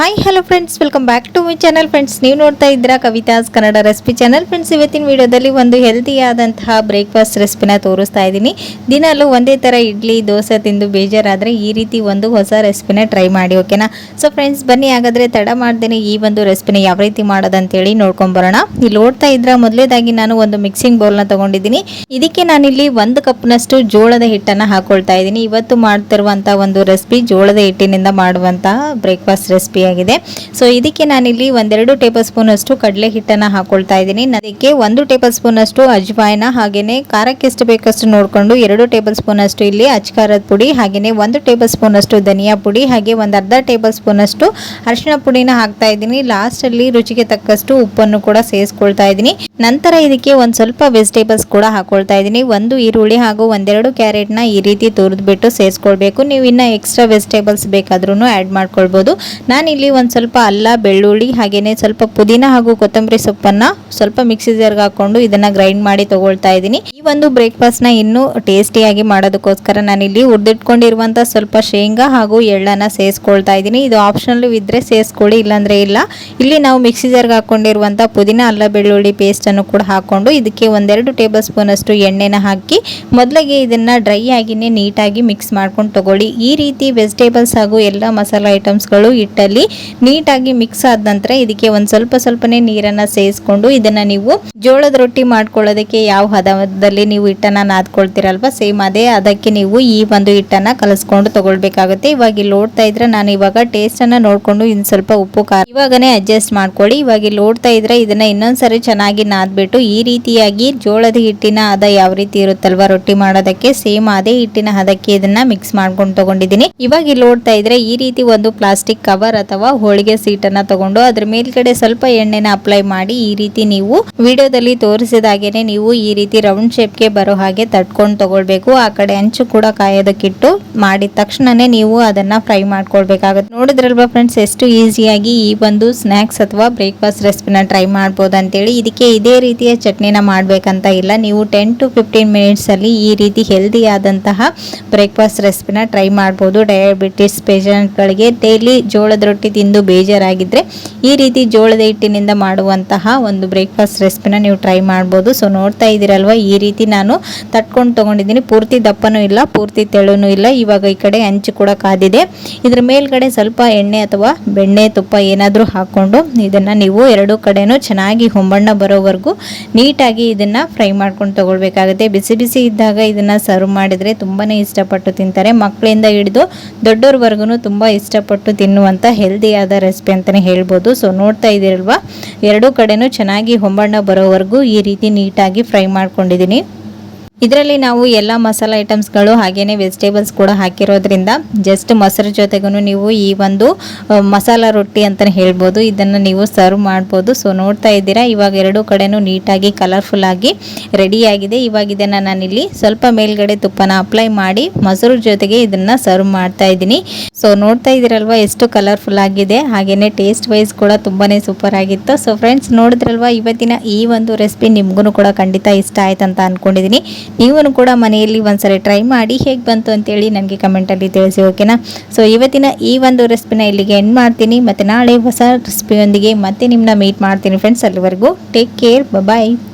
Hi hello friends welcome back to my channel friends ನೀವು ನೋಡ್ತಾ ಇದ್ದೀರಾ Kavitha's Kannada recipe channel friends ಇವತ್ತಿನ ವಿಡಿಯೋದಲ್ಲಿ ಒಂದು ಹೆಲ್ದಿಯಾದಂತಹ ಬ್ರೇಕ್ಫಾಸ್ಟ್ ರೆಸಿಪಿನ ತೋರಿಸ್ತಾ ಇದ್ದೀನಿ. ದಿನಾಲು ಒಂದೇ ಥರ ಇಡ್ಲಿ, ದೋಸೆ ತಿಂದು ಬೇಜಾರಾದರೆ ಈ ರೀತಿ ಒಂದು ಹೊಸ ರೆಸಿಪಿನ ಟ್ರೈ ಮಾಡಿ ಓಕೆನಾ ಸೊ ಫ್ರೆಂಡ್ಸ್ ಬನ್ನಿ ಹಾಗಾದರೆ ತಡ ಮಾಡ್ದೇನೆ ಈ ಒಂದು ರೆಸಿಪಿನ ಯಾವ ರೀತಿ ಮಾಡೋದಂತೇಳಿ ನೋಡ್ಕೊಂಬರೋಣ ಇಲ್ಲಿ ನೋಡ್ತಾ ಇದ್ರೆ ಮೊದಲೇದಾಗಿ ನಾನು ಒಂದು ಮಿಕ್ಸಿಂಗ್ ಬೌಲ್ನ ತಗೊಂಡಿದ್ದೀನಿ. ಇದಕ್ಕೆ ನಾನಿಲ್ಲಿ ಒಂದು ಕಪ್ನಷ್ಟು ಜೋಳದ ಹಿಟ್ಟನ್ನು ಹಾಕೊಳ್ತಾ ಇದ್ದೀನಿ. ಇವತ್ತು ಮಾಡ್ತಿರುವಂಥ ಒಂದು ರೆಸಿಪಿ ಜೋಳದ ಹಿಟ್ಟಿನಿಂದ ಮಾಡುವಂತಹ ಬ್ರೇಕ್ಫಾಸ್ಟ್ ರೆಸಿಪಿ ಆಗಿದೆ ಸೊ ಇದಕ್ಕೆ ನಾನಿಲ್ಲಿ ಒಂದೆರಡು ಟೇಬಲ್ ಸ್ಪೂನ್ ಅಷ್ಟು ಕಡಲೆ ಹಿಟ್ಟನ್ನು ಹಾಕೊಳ್ತಾ ಇದ್ದೀನಿ. ಅದಕ್ಕೆ ಒಂದು ಟೇಬಲ್ ಸ್ಪೂನ್ ಅಷ್ಟು ಅಜ್ವಾಯಿನ ಹಾಗೆಯೇ ಖಾರಕ್ಕೆ ಎಷ್ಟು ಬೇಕಷ್ಟು ನೋಡಿಕೊಂಡು ಎರಡು ಟೇಬಲ್ ಸ್ಪೂನ್ ಅಷ್ಟು ಇಲ್ಲಿ ಅಚ್ಕಾರದ ಪುಡಿ ಹಾಗೆಯೇ ಒಂದು ಟೇಬಲ್ ಸ್ಪೂನ್ ಅಷ್ಟು ಧನಿಯಾ ಪುಡಿ, ಹಾಗೆ ಒಂದು ಅರ್ಧ ಟೇಬಲ್ ಸ್ಪೂನ್ ಅಷ್ಟು ಅರಿಶಿನ ಪುಡಿನ ಹಾಕ್ತಾ ಇದ್ದೀನಿ. ಲಾಸ್ಟಲ್ಲಿ ರುಚಿಗೆ ತಕ್ಕಷ್ಟು ಉಪ್ಪನ್ನು ಕೂಡ ಸೇರಿಸ್ಕೊಳ್ತಾ ಇದ್ದೀನಿ. ನಂತರ ಇದಕ್ಕೆ ಒಂದು ಸ್ವಲ್ಪ ವೆಜಿಟೇಬಲ್ಸ್ ಕೂಡ ಹಾಕೊಳ್ತಾ ಇದ್ದೀನಿ. ಒಂದು ಈರುಳ್ಳಿ ಹಾಗೂ ಒಂದೆರಡು ಕ್ಯಾರೆಟ್ನ ಈ ರೀತಿ ತುರಿದ್ಬಿಟ್ಟು ಸೇರಿಸ್ಕೊಳ್ಬೇಕು. ನೀವು ಇನ್ನು ಎಕ್ಸ್ಟ್ರಾ ವೆಜಿಟೇಬಲ್ಸ್ ಬೇಕಾದ್ರೂ ಆ್ಯಡ್ ಮಾಡ್ಕೊಳ್ಬೋದು. ನಾನಿಲ್ಲಿ ಒಂದು ಸ್ವಲ್ಪ ಅಲ್ಲ, ಬೆಳ್ಳುಳ್ಳಿ ಹಾಗೆಯೇ ಸ್ವಲ್ಪ ಪುದೀನ ಹಾಗೂ ಕೊತ್ತಂಬರಿ ಸೊಪ್ಪನ್ನು ಸ್ವಲ್ಪ ಮಿಕ್ಸಿ ಜಾರ್ಗೆ ಹಾಕೊಂಡು ಇದನ್ನ ಗ್ರೈಂಡ್ ಮಾಡಿ ತಗೊಳ್ತಾ ಇದ್ದೀನಿ. ಈ ಒಂದು ಬ್ರೇಕ್ಫಾಸ್ಟ್ನ ಇನ್ನೂ ಟೇಸ್ಟಿಯಾಗಿ ಮಾಡೋದಕ್ಕೋಸ್ಕರ ನಾನಿಲ್ಲಿ ಹುರಿದಿಟ್ಕೊಂಡಿರುವಂಥ ಸ್ವಲ್ಪ ಶೇಂಗಾ ಹಾಗೂ ಎಳ್ಳನ್ನು ಸೇರಿಸ್ಕೊಳ್ತಾ ಇದ್ದೀನಿ. ಇದು ಆಪ್ಷನಲ್ ಇದ್ದರೆ ಸೇರಿಸ್ಕೊಳ್ಳಿ ಇಲ್ಲಾಂದರೆ ಇಲ್ಲ. ಇಲ್ಲಿ ನಾವು ಮಿಕ್ಸಿ ಜಾರ್ಗೆ ಹಾಕೊಂಡಿರುವಂಥ ಪುದೀನ, ಅಲ್ಲ, ಬೆಳ್ಳುಳ್ಳಿ ಪೇಸ್ಟನ್ನು ಕೂಡ ಹಾಕೊಂಡು ಇದಕ್ಕೆ ಒಂದೆರಡು ಟೇಬಲ್ ಸ್ಪೂನ್ ಅಷ್ಟು ಎಣ್ಣೆನ ಹಾಕಿ ಮೊದಲಿಗೆ ಇದನ್ನ ಡ್ರೈ ಆಗಿನೇ ನೀಟಾಗಿ ಮಿಕ್ಸ್ ಮಾಡ್ಕೊಂಡು ತಗೊಳ್ಳಿ. ಈ ರೀತಿ ವೆಜಿಟೇಬಲ್ಸ್ ಹಾಗೂ ಎಲ್ಲ ಮಸಾಲ ಐಟಮ್ಸ್ಗಳು ಹಿಟ್ಟಲ್ಲಿ ನೀಟಾಗಿ ಮಿಕ್ಸ್ ಆದ ನಂತರ ಇದಕ್ಕೆ ಒಂದ್ ಸ್ವಲ್ಪ ಸ್ವಲ್ಪನೇ ನೀರನ್ನ ಸೇರಿಸ್ಕೊಂಡು ಇದನ್ನ ನೀವು ಜೋಳದ ರೊಟ್ಟಿ ಮಾಡ್ಕೊಳ್ಳೋದಕ್ಕೆ ಯಾವ ಹದದಲ್ಲಿ ನೀವು ಹಿಟ್ಟನ್ನ ನಾದ್ಕೊಳ್ತೀರಲ್ವ, ಸೇಮ್ ಅದೇ ಅದಕ್ಕೆ ನೀವು ಈ ಒಂದು ಹಿಟ್ಟನ್ನ ಕಲಸ್ಕೊಂಡು ತಗೊಳ್ಬೇಕಾಗುತ್ತೆ. ಇವಾಗ ಇಲ್ಲಿ ನೋಡ್ತಾ ಇದ್ರೆ ನಾನು ಇವಾಗ ಟೇಸ್ಟ್ ಅನ್ನ ನೋಡ್ಕೊಂಡು ಇನ್ ಸ್ವಲ್ಪ ಉಪ್ಪು, ಖಾರ ಇವಾಗನೇ ಅಡ್ಜಸ್ಟ್ ಮಾಡ್ಕೊಳ್ಳಿ. ಇವಾಗ ಇಲ್ಲಿ ನೋಡ್ತಾ ಇದ್ರೆ ಇದನ್ನ ಇನ್ನೊಂದ್ಸರಿ ಚೆನ್ನಾಗಿ ನಾದ್ಬಿಟ್ಟು ಈ ರೀತಿಯಾಗಿ ಜೋಳದ ಹಿಟ್ಟಿನ ಹದ ಯಾವ ರೀತಿ ಇರುತ್ತಲ್ವಾ ರೊಟ್ಟಿ ಮಾಡೋದಕ್ಕೆ, ಸೇಮ್ ಅದೇ ಹಿಟ್ಟಿನ ಹದಕ್ಕೆ ಇದನ್ನ ಮಿಕ್ಸ್ ಮಾಡ್ಕೊಂಡು ತಗೊಂಡಿದ್ದೀನಿ. ಇವಾಗ ಇಲ್ಲಿ ನೋಡ್ತಾ ಇದ್ರೆ ಈ ರೀತಿ ಒಂದು ಪ್ಲಾಸ್ಟಿಕ್ ಕವರ್ ಹೋಳಿಗೆ ಸೀಟನ್ನ ತಗೊಂಡು ಅದ್ರ ಮೇಲ್ಗಡೆ ಸ್ವಲ್ಪ ಎಣ್ಣೆನ ಅಪ್ಲೈ ಮಾಡಿ ಈ ರೀತಿ ನೀವು ವಿಡಿಯೋದಲ್ಲಿ ತೋರಿಸಿದ ತೋರಿಸಿದಾಗೇನೆ ನೀವು ಈ ರೀತಿ ರೌಂಡ್ ಶೇಪ್ಗೆ ಬರೋ ಹಾಗೆ ತಟ್ಕೊಂಡು ತಗೊಳ್ಬೇಕು. ಆ ಕಡೆ ಅಂಚು ಕೂಡ ಕಾಯೋದಕ್ಕಿಟ್ಟು ಮಾಡಿದ ತಕ್ಷಣನೇ ನೀವು ಅದನ್ನ ಫ್ರೈ ಮಾಡ್ಕೊಳ್ಬೇಕಾಗುತ್ತೆ. ನೋಡಿದ್ರಲ್ವಾ ಫ್ರೆಂಡ್ಸ್ ಎಷ್ಟು ಈಸಿಯಾಗಿ ಈ ಒಂದು ಸ್ನ್ಯಾಕ್ಸ್ ಅಥವಾ ಬ್ರೇಕ್ಫಾಸ್ಟ್ ರೆಸಿಪಿನ ಟ್ರೈ ಮಾಡ್ಬೋದು ಅಂತೇಳಿ ಇದಕ್ಕೆ ಇದೇ ರೀತಿಯ ಚಟ್ನಿನ ಮಾಡಬೇಕಂತ ಇಲ್ಲ. ನೀವು ಟೆನ್ ಟು ಫಿಫ್ಟೀನ್ ಮಿನಿಟ್ಸಲ್ಲಿ ಈ ರೀತಿ ಹೆಲ್ದಿ ಆದಂತಹ ಬ್ರೇಕ್ಫಾಸ್ಟ್ ರೆಸಿಪಿನ ಟ್ರೈ ಮಾಡ್ಬೋದು. ಡಯಾಬಿಟಿಸ್ ಪೇಷಂಟ್ಗಳಿಗೆ ಡೈಲಿ ಜೋಳದ ರೊಟ್ಟಿ ತಿಂದು ಬೇಜಾರಾಗಿದ್ದರೆ ಈ ರೀತಿ ಜೋಳದ ಹಿಟ್ಟಿನಿಂದ ಮಾಡುವಂತಹ ಒಂದು ಬ್ರೇಕ್ಫಾಸ್ಟ್ ರೆಸಿಪಿನ ನೀವು ಟ್ರೈ ಮಾಡ್ಬೋದು. ಸೊ ನೋಡ್ತಾ ಇದ್ದೀರಲ್ವ, ಈ ರೀತಿ ನಾನು ತಟ್ಕೊಂಡು ತೊಗೊಂಡಿದ್ದೀನಿ. ಪೂರ್ತಿ ದಪ್ಪನೂ ಇಲ್ಲ, ಪೂರ್ತಿ ತೆಳುನೂ ಇಲ್ಲ. ಇವಾಗ ಈ ಕಡೆ ಹಂಚು ಕೂಡ ಕಾದಿದೆ. ಇದ್ರ ಮೇಲ್ಗಡೆ ಸ್ವಲ್ಪ ಎಣ್ಣೆ ಅಥವಾ ಬೆಣ್ಣೆ ತುಪ್ಪ ಏನಾದರೂ ಹಾಕ್ಕೊಂಡು ಇದನ್ನು ನೀವು ಎರಡು ಕಡೆನೂ ಚೆನ್ನಾಗಿ ಹೊಂಬಣ್ಣ ಬರೋವರೆಗೂ ನೀಟಾಗಿ ಇದನ್ನು ಫ್ರೈ ಮಾಡ್ಕೊಂಡು ತೊಗೊಳ್ಬೇಕಾಗುತ್ತೆ. ಬಿಸಿ ಬಿಸಿ ಇದ್ದಾಗ ಇದನ್ನು ಸರ್ವ್ ಮಾಡಿದರೆ ತುಂಬಾ ಇಷ್ಟಪಟ್ಟು ತಿಂತಾರೆ. ಮಕ್ಕಳಿಂದ ಹಿಡಿದು ದೊಡ್ಡವ್ರವರೆಗೂ ತುಂಬ ಇಷ್ಟಪಟ್ಟು ತಿನ್ನುವಂಥ ಹೆಲ್ದಿಯಾದ ರೆಸಿಪಿ ಅಂತಲೇ ಹೇಳ್ಬೋದು. ಸೊ ನೋಡ್ತಾ ಇದ್ದೀರಲ್ವಾ? ಎರಡೂ ಕಡೆನೂ ಚೆನ್ನಾಗಿ ಹೊಂಬಣ್ಣ ಬರೋವರೆಗೂ ಈ ರೀತಿ ನೀಟಾಗಿ ಫ್ರೈ ಮಾಡ್ಕೊಂಡಿದ್ದೀನಿ. ಇದರಲ್ಲಿ ನಾವು ಎಲ್ಲ ಮಸಾಲ ಐಟಮ್ಸ್ಗಳು ಹಾಗೆಯೇ ವೆಜಿಟೇಬಲ್ಸ್ ಕೂಡ ಹಾಕಿರೋದ್ರಿಂದ ಜಸ್ಟ್ ಮೊಸರು ಜೊತೆಗೂ ನೀವು ಈ ಒಂದು ಮಸಾಲ ರೊಟ್ಟಿ ಅಂತಲೇ ಹೇಳ್ಬೋದು. ಇದನ್ನು ನೀವು ಸರ್ವ್ ಮಾಡ್ಬೋದು. ಸೊ, ನೋಡ್ತಾ ಇದ್ದೀರಾ? ಇವಾಗ ಎರಡೂ ಕಡೆನೂ ನೀಟಾಗಿ ಕಲರ್ಫುಲ್ ಆಗಿ ರೆಡಿಯಾಗಿದೆ. ಇವಾಗ ಇದನ್ನು ನಾನಿಲ್ಲಿ ಸ್ವಲ್ಪ ಮೇಲ್ಗಡೆ ತುಪ್ಪನ ಅಪ್ಲೈ ಮಾಡಿ ಮೊಸರು ಜೊತೆಗೆ ಇದನ್ನು ಸರ್ವ್ ಮಾಡ್ತಾ ಇದ್ದೀನಿ. ಸೊ, ನೋಡ್ತಾ ಇದ್ದೀರಲ್ವ? ಎಷ್ಟು ಕಲರ್ಫುಲ್ ಆಗಿದೆ. ಹಾಗೆಯೇ ಟೇಸ್ಟ್ ವೈಸ್ ಕೂಡ ತುಂಬಾ ಸೂಪರ್ ಆಗಿತ್ತು. ಸೊ ಫ್ರೆಂಡ್ಸ್ ನೋಡಿದ್ರಲ್ವಾ? ಇವತ್ತಿನ ಈ ಒಂದು ರೆಸಿಪಿ ನಿಮಗೂ ಕೂಡ ಖಂಡಿತ ಇಷ್ಟ ಆಯ್ತು ಅಂತ ಅನ್ಕೊಂಡಿದ್ದೀನಿ. ನೀವು ಕೂಡ ಮನೆಯಲ್ಲಿ ಒಂದ್ಸರಿ ಟ್ರೈ ಮಾಡಿ ಹೇಗೆ ಬಂತು ಅಂತೇಳಿ ನನಗೆ ಕಮೆಂಟಲ್ಲಿ ತಿಳಿಸಿ ಓಕೆನಾ ಸೊ ಇವತ್ತಿನ ಈ ಒಂದು ರೆಸಿಪಿನ ಇಲ್ಲಿಗೆ ಎಂಡ್ ಮಾಡ್ತೀನಿ. ಮತ್ತು ನಾಳೆ ಹೊಸ ರೆಸಿಪಿಯೊಂದಿಗೆ ಮತ್ತೆ ನಿಮ್ಮನ್ನ ಮೀಟ್ ಮಾಡ್ತೀನಿ ಫ್ರೆಂಡ್ಸ್ ಅಲ್ಲಿವರೆಗೂ ಟೇಕ್ ಕೇರ್ ಬಾಯ್